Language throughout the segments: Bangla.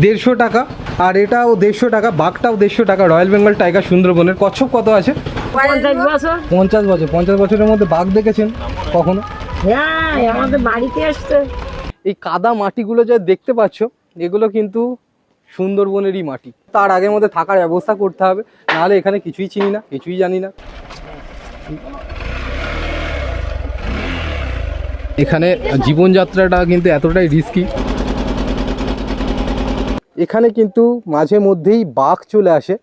দেড়শো টাকা। আর এটাও দেড়শো টাকা বাঘটাও দেড়শো টাকা। রয়্যাল বেঙ্গল টাইগার সুন্দরবনের কচ্ছপ কত আছে? পঞ্চাশ বছর। পঞ্চাশ বছরের মধ্যে বাঘ দেখেছেন কখনো? হ্যাঁ আমাদের বাড়িতে আসছে। এই কাদা মাটিগুলো যা দেখতে পাচ্ছ এগুলো কিন্তু সুন্দরবনেরই মাটি। তার আগের মধ্যে থাকার ব্যবস্থা করতে হবে নাহলে এখানে কিছুই চিনি না কিছুই জানি না। এখানে জীবনযাত্রাটা কিন্তু এতটাই রিস্কি এখানে কিন্তু মাঝে মধ্যেই বাঘ চলে আসে,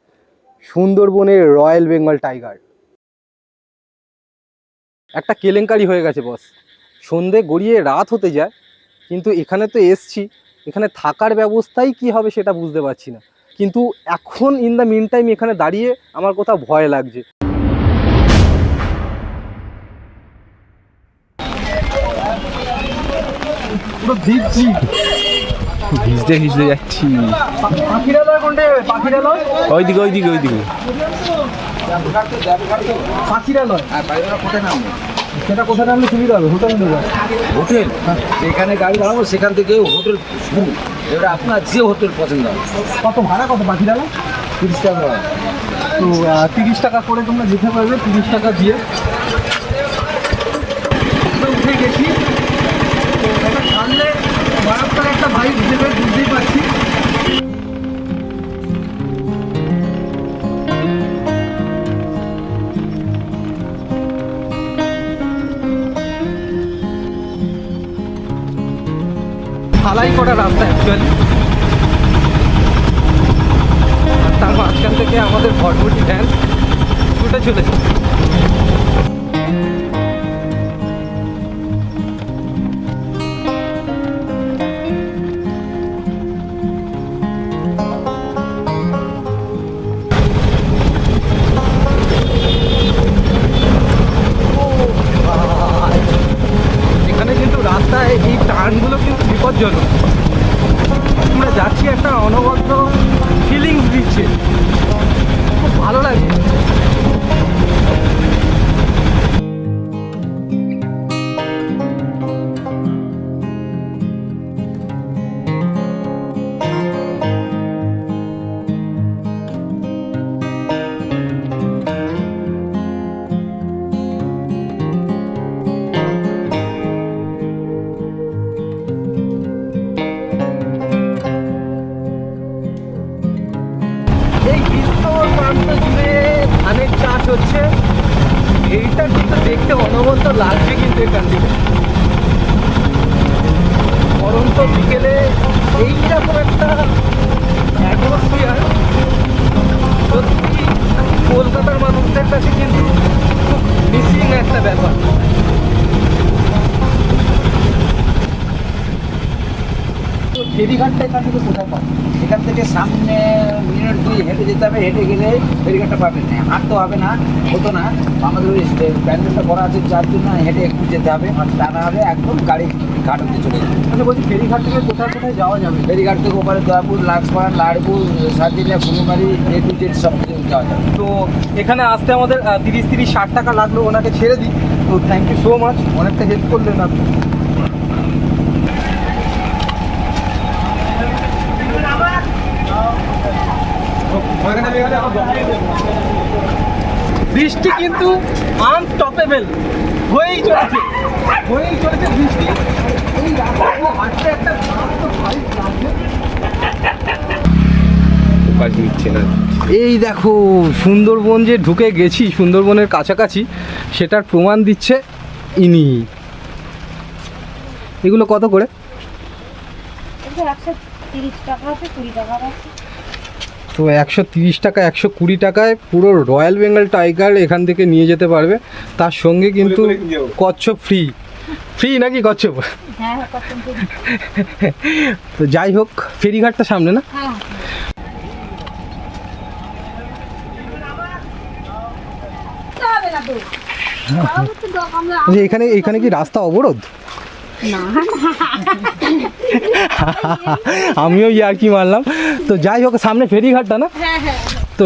সুন্দরবনের রয়্যাল বেঙ্গল টাইগার। একটা কেলেঙ্কারি হয়ে গেছে, বস। সন্ধে গড়িয়ে রাত হতে যায়, কিন্তু এখানে তো এসছি, এখানে থাকার ব্যবস্থাই কি হবে সেটা বুঝতে পারছি না। কিন্তু এখন ইন দ্য মিন টাইম এখানে দাঁড়িয়ে আমার কোথাও ভয় লাগছে। পুরো ভিজছি ভিজতে ভিজতে যাচ্ছি। ওইদিকে ওইদিকে ওইদিকে। সেটা কোথায় নামলে সুবিধা হবে? হোটেল নেবে হোটেল? এখানে গাড়ি দাঁড়াবো সেখান থেকে হোটেল শুরু। এবার আপনার যে হোটেল পছন্দ হবে। কত ভাড়া কত পাখিরালয় তিরিশ টাকা তো তিরিশ টাকা করে তোমরা যেতে পারবে তিরিশ টাকা দিয়ে। উঠে গেছি। মারাত্মক একটা বাইক দেবে বুঝতেই পারছি। ঢালাই করা রাস্তা অ্যাকচুয়ালি তার মাঝখান থেকে আমাদের ভটভটি ভ্যান ছুটে চলেছে ফেরিঘাটটা এখান থেকে কোথায় পাবো? এখান থেকে সামনে মিনিট দুই হেঁটে যেতে হবে, হেঁটে গেলে ফেরিঘাটটা পাবেন না। হাঁটতে হবে না, হতো না। আমাদের ওই প্যান্ডেলটা করা আছে, যার জন্য হেঁটে একটু যেতে হবে, আর তা না হলে একদম গাড়ি ঘাট অব্দি চলে যাবে বলছি ফেরিঘাট থেকে কোথায় কোথায় যাওয়া যাবে? ফেরিঘাট থেকে ওপারে Dayapur, Laxpar Larpur Sadila Phulmari A to Z সব যাওয়া যাবে। তো এখানে আসতে আমাদের তিরিশ তিরিশ, ষাট টাকা লাগল ওনাকে ছেড়ে দিই। তো থ্যাংক ইউ সো মাচ অনেকটা হেল্প করলেন আপনি। বৃষ্টি কিন্তু আনস্টপেবল হয়েই চলেছে। হয়েই চলেছে বৃষ্টি। এই হাঁটতে একটা দেখো সুন্দরবন যে ঢুকে গেছি সুন্দরবনের কাছাকাছি সেটার প্রমাণ দিচ্ছে ইনি। এগুলো কত করে? একশো তিরিশ টাকা আছে কুড়ি টাকা আছে। তো একশো তিরিশ টাকা একশো কুড়ি টাকায় পুরো রয়্যাল বেঙ্গল টাইগার এখান থেকে নিয়ে যেতে পারবে। তার সঙ্গে কিন্তু কচ্ছপ ফ্রি ফ্রি নাকি কচ্ছপ? হ্যাঁ তো যাই হোক ফেরিঘাটটা সামনে না? হ্যাঁ যে এখানে এখানে কি রাস্তা অবরোধ? না। আমিও ইয়ার্কি মারলাম। তো যাই হোক সামনে ফেরিঘাটটা না? হ্যাঁ হ্যাঁ। তো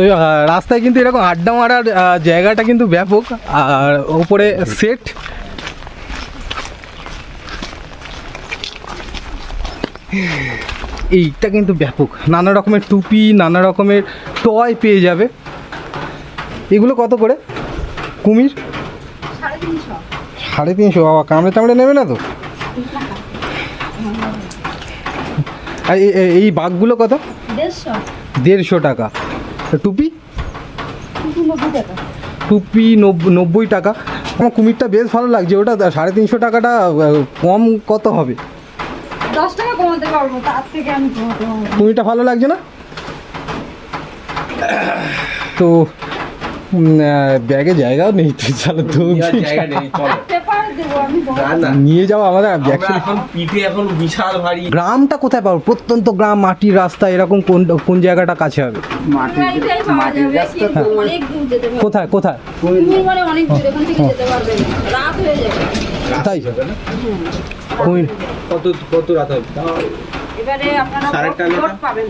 রাস্তায় কিন্তু এরকম আড্ডা মারার জায়গাটা কিন্তু ব্যাপক। আর ওপরে সেট এইটা কিন্তু ব্যাপক। নানা রকমের টুপি নানা রকমের টয় পেয়ে যাবে। এগুলো কত করে? কুমির? সাড়ে তিনশো। বাবা কামড়ে টামড়ে নেবে না তো? আর এই বাঘগুলো কত? দেড়শো? টাকা। টুপি? টুপি নব্বই নব্বই টাকা। আমার কুমিরটা বেশ ভালো লাগছে ওটা সাড়ে তিনশো টাকাটা কম কত হবে? দশ টাকা কমাতে পারব তার থেকে আমি। কুমিরটা ভালো লাগছে না? তো ব্যাগে জায়গাও নেই তো চলো। তো নিয়ে যাওয়া আমাদের এখন পিঠে এখন বিশাল ভারী। গ্রামটা কোথায় পাবো? প্রত্যন্ত গ্রাম মাটির রাস্তা এরকম কোন কোন জায়গাটা কাছে হবে? পারবে কোথায় কোথায়? মানে হয়ে। যাবে। তাই? কত কত রাত হবে? এবারে আপনারা পাবেন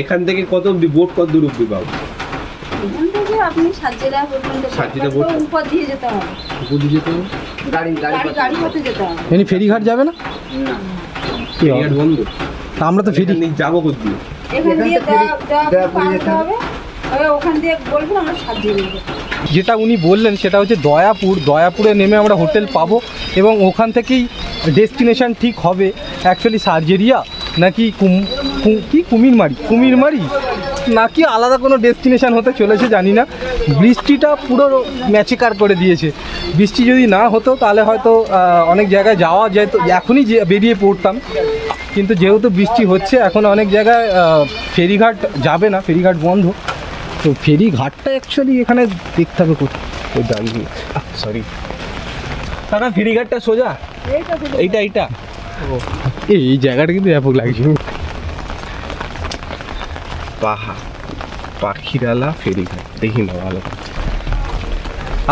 এখন থেকে কত অব্দি বোট কত দূর অব্দি পাবো? আপনি সাতজেলা পর্যন্ত সাতজেলা ভোট ভোট- উপর দিয়ে যেতে হবে। উপর দিয়ে যেতে হবে? গাড়ি গাড়ি গাড়ি গাড়ি হতে যেতে হবে। এমনি ফেরিঘাট যাবে না? না। ফেরিঘাট বন্ধ। তা আমরা তো ফেরি এখান দিয়ে হবে। ওখান দিয়ে বলবেন আমরা যাব যেটা উনি বললেন সেটা হচ্ছে দয়াপুর। দয়াপুরে নেমে আমরা হোটেল পাবো এবং ওখান থেকেই ডেস্টিনেশন ঠিক হবে। অ্যাকচুয়ালি সার্জেরিয়া নাকি কুম কু- কি কুমিরমারি কুমিরমারি নাকি আলাদা কোনো ডেস্টিনেশান হতে চলেছে জানি না। বৃষ্টিটা পুরো ম্যাচিকার করে দিয়েছে। বৃষ্টি যদি না হতো তাহলে হয়তো অনেক জায়গায় যাওয়া যেত এখনই যে বেরিয়ে পড়তাম। কিন্তু যেহেতু বৃষ্টি হচ্ছে এখন অনেক জায়গায় ফেরিঘাট যাবে না ফেরিঘাট বন্ধ। তো ফেরিঘাটটা অ্যাকচুয়ালি এখানে দেখতে হবে কোথায়। ওই দাঁড়িয়ে। সরি দাদা ফেরিঘাটটা সোজা? এইটা এইটা। এই এই জায়গাটা কিন্তু ব্যাপক লাগছে। পাহা পাখিরালা ফেরিঘাট। দেখি না ভালো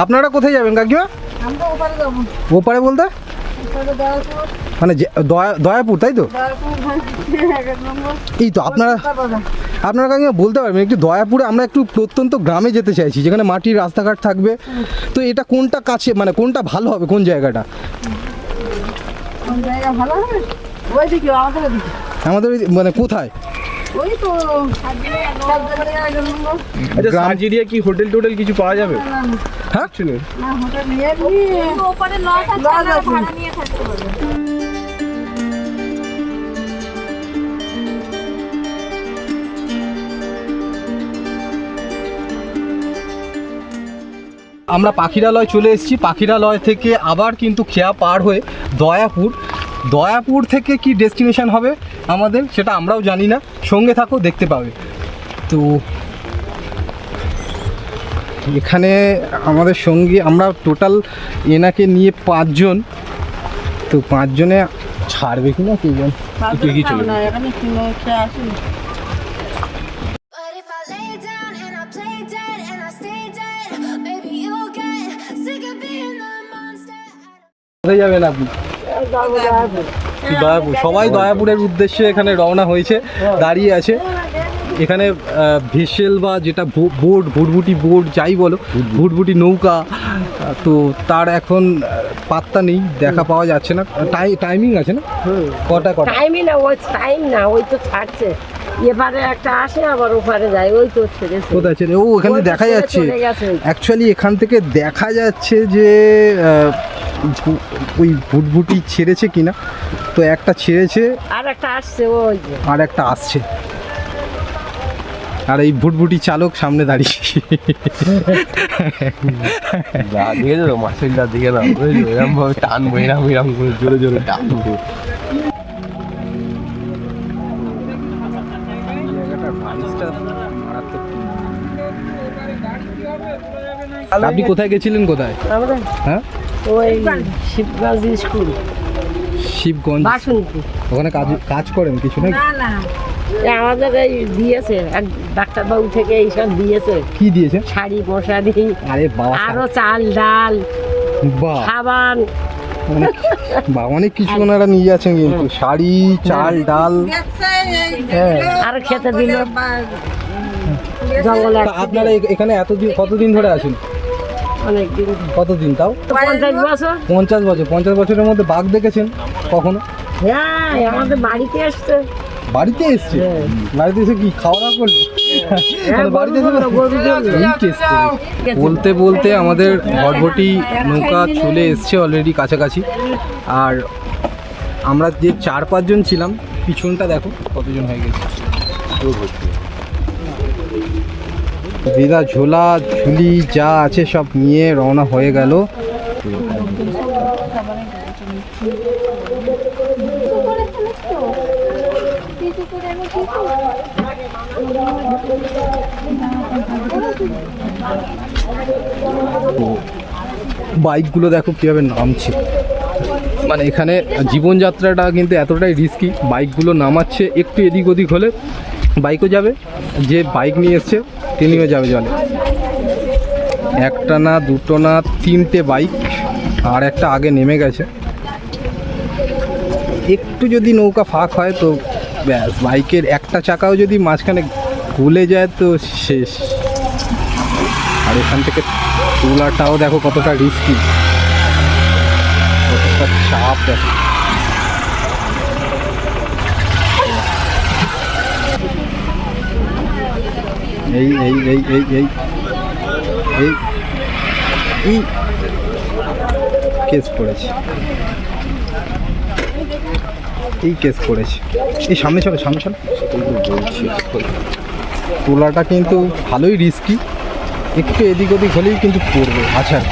আপনারা কোথায় যাবেন কাকিমা? ওপারে বলতে? মানে দয়া দয়াপুর তাই তো? এই তো আপনারা আপনারা কাকিমা বলতে পারবেন একটু দয়াপুরে আমরা একটু প্রত্যন্ত গ্রামে যেতে চাইছি যেখানে মাটির রাস্তাঘাট থাকবে। তো এটা কোনটা কাছে মানে কোনটা ভালো হবে কোন জায়গাটা? জায়গা ভালো হবে? ওই দিকে আমাদের দিকে আমাদের মানে কোথায়? ওই তো আচ্ছা সার্জেরিয়া কি হোটেল টোটেল কিছু পাওয়া যাবে? হ্যাঁ? না হোটেল নিয়ে নিয়ে ওপারে লজ আছে লজ আছে। ভাড়া নিয়ে থাকতে পারবে। আমরা পাখিরালয় চলে এসেছি। পাখিরালয় থেকে আবার কিন্তু খেয়া পার হয়ে দয়াপুর দয়াপুর থেকে কি ডেস্টিনেশন হবে আমাদের সেটা আমরাও জানি না। সঙ্গে থাকো দেখতে পাবে। তো এখানে আমাদের সঙ্গে আমরা টোটাল এনাকে নিয়ে পাঁচজন। তো পাঁচজনে ছাড়বে কি না কে জানে? কে কি চলে না এখানে কিনে খেয়ে আসি? But if I lay down and I play dead and I stay dead, maybe you'll get sick of being the monster. কোথায় যাবেন আপনি? দয়াপুর সবাই দয়াপুরের উদ্দেশ্যে এখানে রওনা হয়েছে দাঁড়িয়ে আছে। এখানে ভেসেল বা যেটা বোট ভুটভুটি বোট যাই বলো ভুটভুটি নৌকা তো তার এখন পাত্তা নেই দেখা পাওয়া যাচ্ছে না। টাই টাইমিং আছে না? কটা কটা? টাইমই না ওই টাইম না ওই তো ছাড়ছে। এবারে একটা আসে আবার ওপারে যায় ওই তো কোথায় ছেড়ে? ও এখানে দেখা যাচ্ছে। অ্যাকচুয়ালি এখান থেকে দেখা যাচ্ছে যে ওই ভুটভুটি ছেড়েছে কিনা তো একটা ছেড়েছে আর একটা আসছে ওই আর একটা আসছে। আর এই ভুটভুটি চালক সামনে দাঁড়িয়ে। দেখে তো না ভাবে টানবো এরকম করে জোরে জোরে টানবো। আপনি কোথায় গেছিলেন কোথায়? হ্যাঁ? ওই শিবগঞ্জ। স্কুল। শিবগঞ্জ। বাসন্তী। ওখানে কাজ কাজ করেন কিছু না না। এ আমাদের এই দিয়েছে এক ডাক্তারবাবু থেকে এইসব দিয়েছে। কি দিয়েছে? শাড়ি মশারি আরে বাবা আরও চাল ডাল বাহ। সাবান। বা অনেক কিছু ওনারা নিয়ে যাচ্ছেন কিন্তু। শাড়ি চাল ডাল। হ্যাঁ। আরও খেতে দিল। জঙ্গলে আপনারা এখানে এতদিন কতদিন ধরে আছেন অনেক দিন কতদিন তাও? পঞ্চাশ বছর। পঞ্চাশ বছর। পঞ্চাশ বছরের মধ্যে বাঘ দেখেছেন কখনো? হ্যাঁ আমাদের বাড়িতে আসছে বাড়িতে এসছে? হ্যাঁ। বাড়িতে এসে কি খাওয়া দাওয়া করল? হ্যাঁ বাড়িতে। বলতে বলতে আমাদের ভটভটি নৌকা চলে এসছে অলরেডি কাছাকাছি। আর আমরা যে চার পাঁচজন ছিলাম পিছনটা দেখো কতজন হয়ে গেছে। দিদা ঝোলা, ঝুলি, যা আছে সব নিয়ে রওনা হয়ে গেল। বাইকগুলো দেখো কীভাবে নামছে। মানে এখানে জীবনযাত্রাটা কিন্তু এতটাই রিস্কি বাইকগুলো নামাচ্ছে একটু এদিক ওদিক হলে। বাইকও যাবে, যে বাইক নিয়ে এসছে তিনিও যাবে জলে। একটা না, দুটো না, তিনটে বাইক, আর একটা আগে নেমে গেছে। একটু যদি নৌকা ফাঁক হয় তো ব্যাস, বাইকের একটা চাকাও যদি মাঝখানে গলে যায় তো শেষ। আর এখান থেকে তোলাটাও দেখো কতটা রিস্কি কতটা চাপ দেখো। এই এই এই এই এই এই এই কেস পড়েছে এই কেস পড়েছে এই সামনে চলো সামনে চলো তোলাটা কিন্তু ভালোই রিস্কি একটু এদিক ওদিক হলেই কিন্তু পড়বে আচ্ছা আর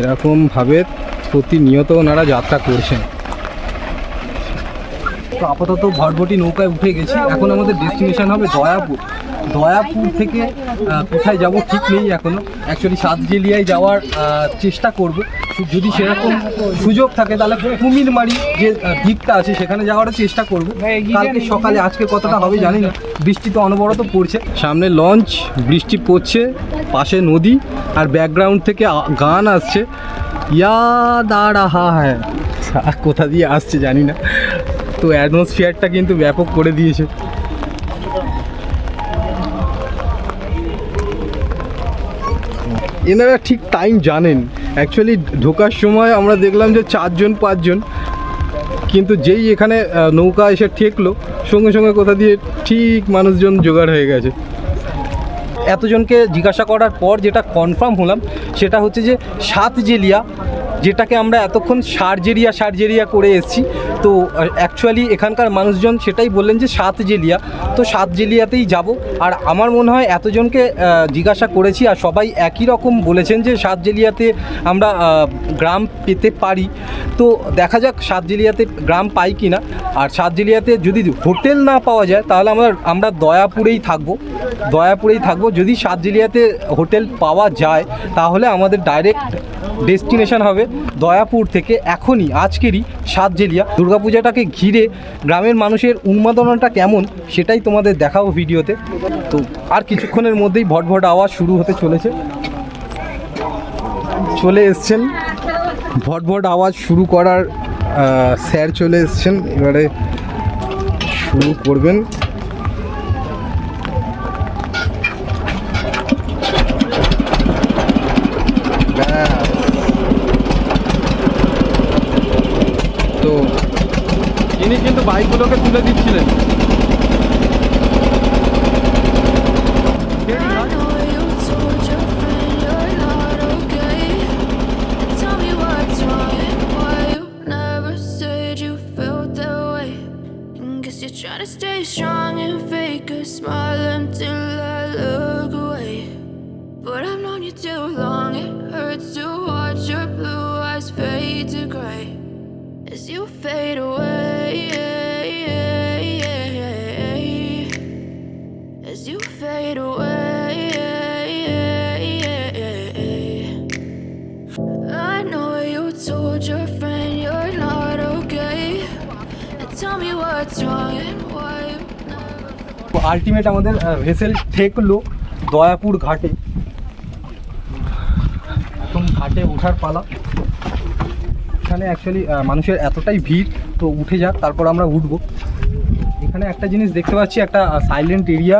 এরকমভাবে প্রতিনিয়ত ওনারা যাত্রা করছেন। তো আপাতত ভটভটি নৌকায় উঠে গেছি। এখন আমাদের ডেস্টিনেশন হবে দয়াপুর। দয়াপুর থেকে কোথায় যাব ঠিক নেই এখনও। অ্যাকচুয়ালি সাতজেলিয়ায় যাওয়ার চেষ্টা করব। যদি সেরকম সুযোগ থাকে, তাহলে কুমিরমারি যে দ্বীপটা আছে, সেখানে যাওয়ারও চেষ্টা করব। কালকে সকালে, আজকে কতটা হবে জানি না। বৃষ্টি তো অনবরত পড়ছে। সামনে লঞ্চ, বৃষ্টি পড়ছে, পাশে নদী, আর ব্যাকগ্রাউন্ড থেকে গান আসছে। ইয়া দা রাহা হ্যাঁ। কোথা দিয়ে আসছে জানি না। তো অ্যাটমসফিয়ারটা কিন্তু ব্যাপক করে দিয়েছে। এনারা ঠিক টাইম জানেন। অ্যাকচুয়ালি ঢোকার সময় আমরা দেখলাম যে চারজন, পাঁচজন। কিন্তু যেই এখানে নৌকা এসে ঠেকলো, সঙ্গে সঙ্গে কোথা দিয়ে ঠিক মানুষজন জোগাড় হয়ে গেছে। এতজনকে জিজ্ঞাসা করার পর যেটা কনফার্ম হলাম, সেটা হচ্ছে যে সাত জেলিয়া যেটাকে আমরা এতক্ষণ সার্জেরিয়া সার্জেরিয়া করে এসেছি। তো অ্যাকচুয়ালি এখানকার মানুষজন সেটাই বললেন যে সাত জেলিয়া তো সাত জেলিয়াতেই যাব। আর আমার মনে হয় এতজনকে জিজ্ঞাসা করেছি আর সবাই একই রকম বলেছেন যে সাত জেলিয়াতে আমরা গ্রাম পেতে পারি। তো দেখা যাক সাত জেলিয়াতে গ্রাম পাই কি না আর সাত জেলিয়াতে যদি হোটেল না পাওয়া যায়, তাহলে আমরা আমরা দয়াপুরেই থাকব। দয়াপুরেই থাকব। যদি সাত জেলিয়াতে হোটেল পাওয়া যায়, তাহলে আমাদের ডাইরেক্ট ডেস্টিনেশন হবে। দয়াপুর থেকে এখনই আজকেরই সাত জেলিয়া দুর্গাপূজাটাকে ঘিরে গ্রামের মানুষের উন্মাদনাটা কেমন সেটাই তোমাদের দেখাবো ভিডিওতে। তো আর কিছুক্ষণের মধ্যেই ভটভট আওয়াজ শুরু হতে চলেছে। চলে এসছেন। ভটভট আওয়াজ শুরু করার স্যার চলে এসছেন। এবারে শুরু করবেন। And guess you're trying to stay strong and fake a smile until I look away. But I've known you too long, it hurts to watch your blue eyes fade to gray as you fade away. Ultimate আমাদের ভেসেল ঠেকলো দয়াপুর ঘাটে। এখন ঘাটে ওঠার পালা। এখানে অ্যাকচুয়ালি মানুষের এতটাই ভিড়, তো উঠে যাক, তারপর আমরা উঠবো। একটা জিনিস দেখতে পাচ্ছি, একটা সাইলেন্ট এরিয়া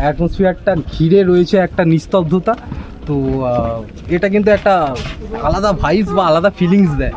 অ্যাটমসফিয়ারটা ঘিরে রয়েছে একটা নিস্তব্ধতা। তো এটা কিন্তু একটা আলাদা ভাইস বা আলাদা ফিলিংস দেয়।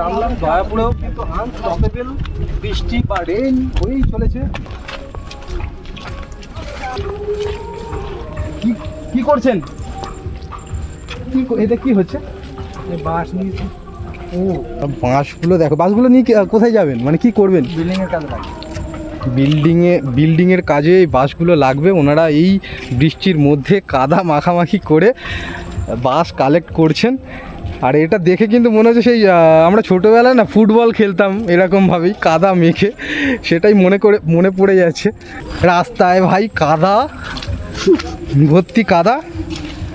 নামলাম দয়াপুরেও কিন্তু আনস্টপেবল বৃষ্টি বা রেন হয়েই চলেছে। কি কি করছেন? কি এটা কি হচ্ছে? বাস নিয়েছি। ও। বাঁশগুলো দেখো বাঁশগুলো নিয়ে কোথায় যাবেন? মানে কি করবেন? বিল্ডিং এর কাজে লাগে বিল্ডিংয়ে বিল্ডিংয়ের কাজে এই বাঁশগুলো লাগবে। ওনারা এই বৃষ্টির মধ্যে কাদা মাখামাখি করে বাঁশ কালেক্ট করছেন। আর এটা দেখে কিন্তু মনে হচ্ছে সেই আমরা ছোটোবেলায় না ফুটবল খেলতাম এরকমভাবেই কাদা মেখে, সেটাই মনে করে, মনে পড়ে যাচ্ছে। রাস্তায় ভাই কাদা, ভর্তি কাদা।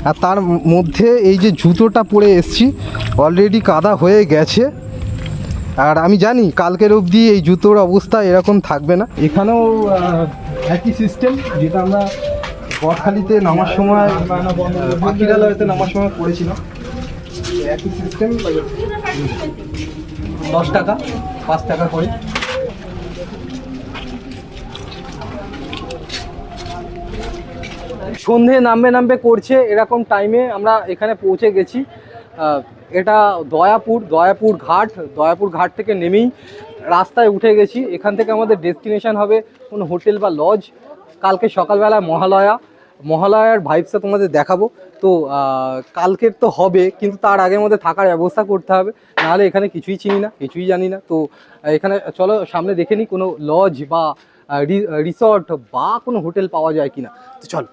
আর তার মধ্যে এই যে জুতোটা পরে এসছি অলরেডি কাদা হয়ে গেছে। আর আমি জানি কালকের অবধি এই জুতোর অবস্থা এরকম থাকবে না। এখানেও একই সিস্টেম যেটা আমরা বটখালিতে নামার সময় নামার সময় পড়েছিলাম। একই সিস্টেম দশ টাকা, পাঁচ টাকা করে। সন্ধে নামবে নামবে করছে, এরকম টাইমে আমরা এখানে পৌঁছে গেছি। এটা দয়াপুর দয়াপুর ঘাট দয়াপুর ঘাট থেকে নেমেই রাস্তায় উঠে গেছি। এখান থেকে আমাদের ডেস্টিনেশন হবে কোনো হোটেল বা লজ কালকে সকালবেলায় মহালয়া। মহালয়ার ভাইবসটা তোমাদের দেখাবো। তো কালকের তো হবে, কিন্তু তার আগের মধ্যে থাকার ব্যবস্থা করতে হবে। নাহলে এখানে কিছুই চিনি না, কিছুই জানি না। তো, এখানে চলো, সামনে দেখে নিই কোনো লজ বা রিসর্ট বা কোনো হোটেল পাওয়া যায় কিনা। তো চলো।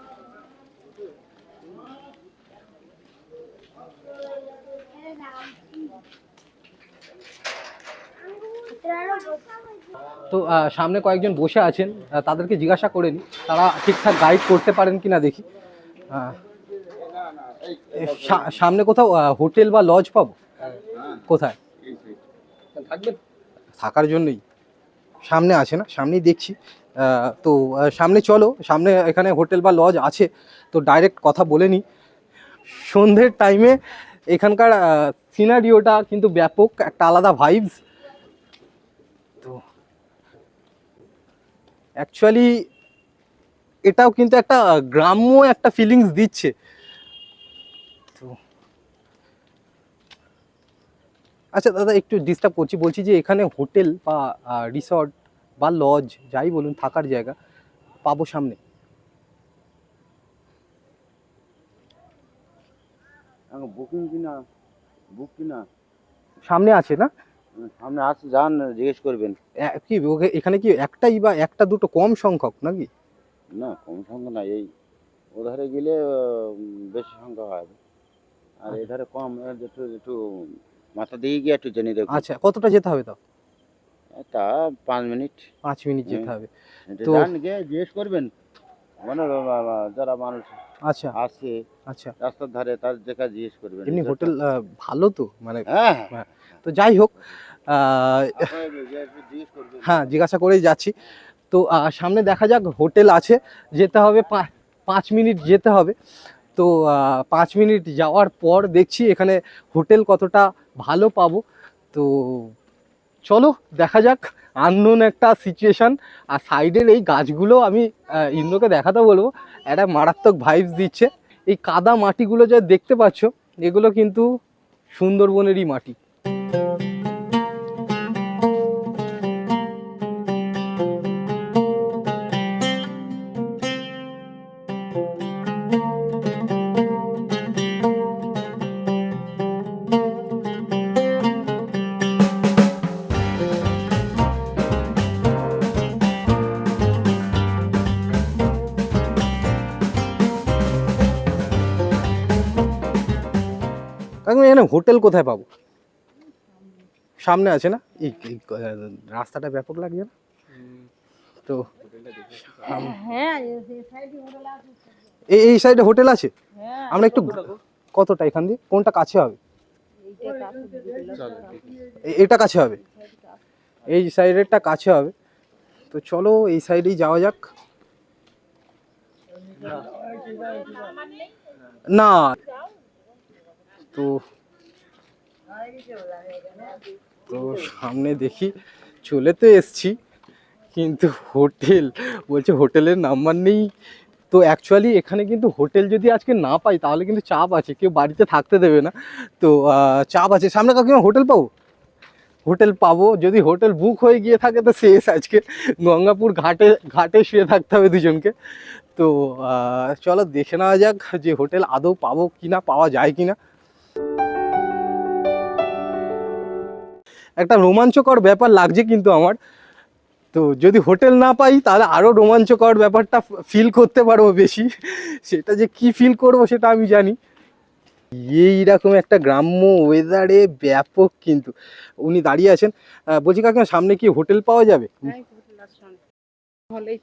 তো সামনে কয়েকজন বসে আছেন তাদেরকে জিজ্ঞাসা করে নিই, তারা ঠিকঠাক গাইড করতে পারেন কিনা দেখি। সামনে কোথাও হোটেল বা লজ পাবো? কোথায়? থাকার জন্যই। সামনে আছে না? সামনেই দেখছি। তো সামনে চলো। সামনে এখানে হোটেল বা লজ আছে। তো ডাইরেক্ট কথা বলে নিই সন্ধ্যের টাইমে এখানকার সিনারিওটা কিন্তু ব্যাপক একটা আলাদা ভাইবস তো অ্যাকচুয়ালি এটাও কিন্তু একটা গ্রাম্য একটা ফিলিংস দিচ্ছে। আচ্ছা দাদা একটু ডিস্টার্ব করছি। বলছি যে এখানে হোটেল বা রিসর্ট বা লজ যাই বলুন থাকার জায়গা পাবো সামনে। বুকিং কিনা বুক কিনা? সামনে আছে না? সামনে আসছে যান জিজ্ঞেস করবেন। কি এখানে কি একটাই বা একটা দুটো কম সংখ্যক নাকি? না কম সংখ্যা না এই ওধারে গেলে বেশি সংখ্যা হয়। আর এধারে কম একটু একটু মাথা দিয়ে গিয়ে একটু জেনে দেখুন। আচ্ছা কতটা যেতে হবে তাও তা পাঁচ মিনিট। পাঁচ মিনিট যেতে হবে। তো- গিয়ে জিজ্ঞেস করবেন। মানে যারা মানুষ আচ্ছা। আসছে আচ্ছা। রাস্তার ধারে তার দেখা জিজ্ঞেস করবেন এমনি হোটেল ভালো তো মানে হ্যাঁ। হ্যাঁ। তো যাই হোক হ্যাঁ জিজ্ঞাসা করেই যাচ্ছি। তো সামনে দেখা যাক হোটেল আছে যেতে হবে পাঁচ মিনিট যেতে হবে। তো পাঁচ মিনিট যাওয়ার পর দেখছি এখানে হোটেল কতটা ভালো পাবো। তো চলো, দেখা যাক আননোন একটা সিচুয়েশান আর সাইডের এই গাছগুলো আমি ইন্দ্রকে দেখাতে বলব। একটা মারাত্মক ভাইবস দিচ্ছে। এই কাদা মাটিগুলো যা দেখতে পাচ্ছ, এগুলো কিন্তু সুন্দরবনেরই মাটি। এখানে হোটেল কোথায় পাবো? সামনে আছে না? এই রাস্তাটা ব্যাপক লাগছে না? তো হ্যাঁ এই এই সাইডে হোটেল আছে? আমরা একটু কতটা এখান দিয়ে? কোনটা কাছে হবে? এটা কাছে হবে? এই সাইডেরটা কাছে হবে। তো চলো এই সাইডেই যাওয়া যাক। না। তো তো সামনে দেখি, চলে তো এসছি, কিন্তু হোটেল, বলছে হোটেলের নাম্বার নেই। তো অ্যাকচুয়ালি এখানে কিন্তু হোটেল যদি আজকে না পাই, তাহলে কিন্তু চাপ আছে, কেউ বাড়িতে থাকতে দেবে না। তো চাপ আছে, সামনে কাউকে হোটেল পাবো? হোটেল পাবো, যদি হোটেল বুক হয়ে গিয়ে থাকে, তো শেষ আজকে। গঙ্গাপুর ঘাটে ঘাটে শুয়ে থাকতে হবে দুজনকে। তো চলো দেখে নেওয়া যাক যে হোটেল আদৌ পাবো কি না পাওয়া যায় কি না একটা রোমাঞ্চকর ব্যাপার লাগছে কিন্তু আমার। তো যদি হোটেল না পাই তাহলে আরও রোমাঞ্চকর ব্যাপারটা ফিল করতে পারব বেশি। সেটা যে কি ফিল করব সেটা আমি জানি। এইরকম একটা গ্রাম্য ওয়েদারে ব্যাপক কিন্তু। উনি দাঁড়িয়ে আছেন। বলছি কাকিমা সামনে কি হোটেল পাওয়া যাবে? হলেই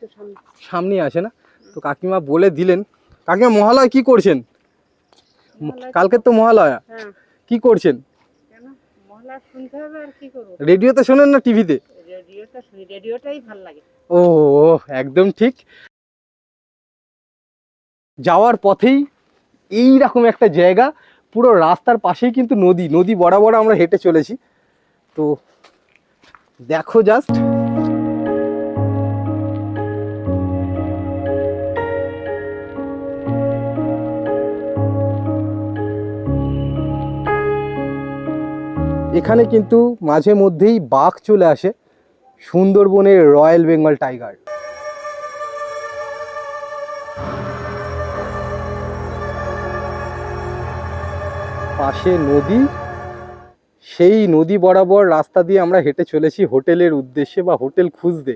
সামনে। আছে না? তো কাকিমা বলে দিলেন। কাকিমা মহালয় কি করছেন? কালকে তো মহালয়া। হ্যাঁ। কি করছেন? মহলা শুনতে হবে আর কি করব? রেডিওতে শোনেন না টিভিতে? রেডিওটা শুনি রেডিওটাই ভালো লাগে। ও একদম ঠিক। যাওয়ার পথেই এই রকম একটা জায়গা পুরো রাস্তার পাশেই কিন্তু নদী। নদী বরাবর আমরা হেঁটে চলেছি। তো দেখো জাস্ট এখানে কিন্তু মাঝে মধ্যেই বাঘ চলে আসে, সুন্দরবনের রয়্যাল বেঙ্গল টাইগার। পাশে নদী, সেই নদী বরাবর রাস্তা দিয়ে আমরা হেঁটে চলেছি হোটেলের উদ্দেশ্যে বা হোটেল খুঁজতে।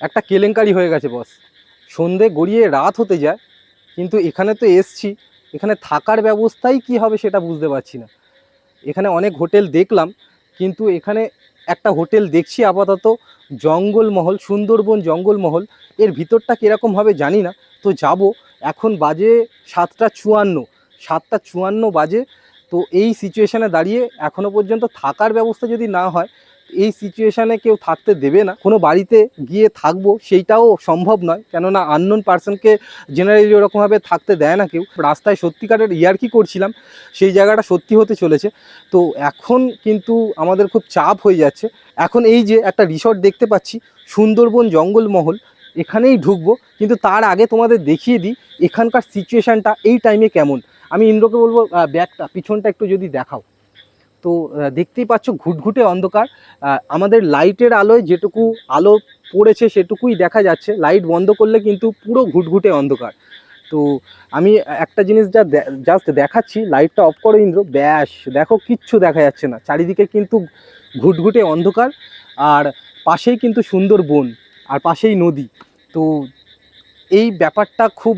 একটা কেলেঙ্কারি হয়ে গেছে, বস। সন্ধে গড়িয়ে রাত হতে যায়, কিন্তু এখানে তো এসছি, এখানে থাকার ব্যবস্থাই কি হবে সেটা বুঝতে পারছি না। এখানে অনেক হোটেল দেখলাম, কিন্তু এখানে একটা হোটেল দেখছি আপাতত জঙ্গলমহল সুন্দরবন জঙ্গলমহল এর ভিতরটা কীরকম হবে জানি না, তো যাব, এখন বাজে সাতটা চুয়ান্ন সাতটা চুয়ান্ন বাজে, তো এই সিচুয়েশানে দাঁড়িয়ে এখনও পর্যন্ত থাকার ব্যবস্থা যদি না হয় এই সিচুয়েশানে কেউ থাকতে দেবে না। কোনো বাড়িতে গিয়ে থাকব সেইটাও সম্ভব নয়। কেননা আননোন পার্সনকে জেনারেলি ওরকমভাবে থাকতে দেয় না কেউ। রাস্তায় সত্যিকারের ইয়ার্কি করছিলাম, সেই জায়গাটা সত্যি হতে চলেছে। তো এখন কিন্তু আমাদের খুব চাপ হয়ে যাচ্ছে। এখন এই যে একটা রিসর্ট দেখতে পাচ্ছি, সুন্দরবন জঙ্গলমহল, এখানেই ঢুকবো। কিন্তু তার আগে তোমাদের দেখিয়ে দিই, এখানকার সিচুয়েশানটা এই টাইমে কেমন। আমি ইন্দ্রকে বলব ব্যাগটা পিছনটা একটু যদি দেখাও। তো দেখতেই পাচ্ছ ঘুটঘুটে অন্ধকার। আমাদের লাইটের আলোয় যেটুকু আলো পড়েছে সেটুকুই দেখা যাচ্ছে। লাইট বন্ধ করলে কিন্তু পুরো ঘুটঘুটে অন্ধকার। তো, আমি একটা জিনিস যা জাস্ট দেখাচ্ছি, লাইটটা অফ করো ইন্দ্র। ব্যাস, দেখো কিচ্ছু দেখা যাচ্ছে না। চারিদিকে কিন্তু ঘুটঘুটে অন্ধকার, আর পাশেই কিন্তু সুন্দর বন, আর পাশেই নদী। তো, এই ব্যাপারটা খুব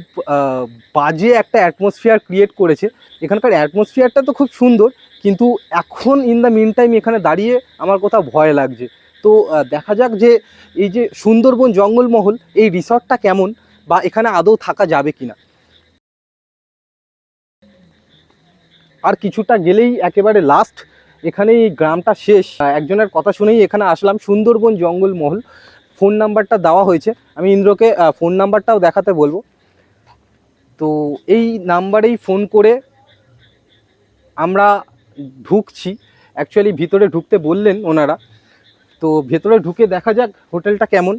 বাজে একটা অ্যাটমসফিয়ার ক্রিয়েট করেছে। এখানকার অ্যাটমসফিয়ারটা তো খুব সুন্দর কিন্তু এখন ইন দ্য মিন টাইম এখানে দাঁড়িয়ে আমার কোথাও ভয় লাগছে। তো দেখা যাক যে এই যে সুন্দরবন জঙ্গলমহল, এই রিসর্টটা কেমন বা এখানে আদৌ থাকা যাবে কিনা। আর কিছুটা গেলেই একেবারে লাস্ট এখানেই গ্রামটা শেষ। একজনের কথা শুনেই এখানে আসলাম, সুন্দরবন জঙ্গলমহল। ফোন নাম্বারটা দেওয়া হয়েছে। আমি ইন্দ্রকে ফোন নাম্বারটাও দেখাতে বলব। তো, এই নাম্বারেই ফোন করে আমরা ঢুকছি। অ্যাকচুয়ালি ভিতরে ঢুকতে বললেন ওনারা। তো ভেতরে ঢুকে দেখা যাক হোটেলটা কেমন।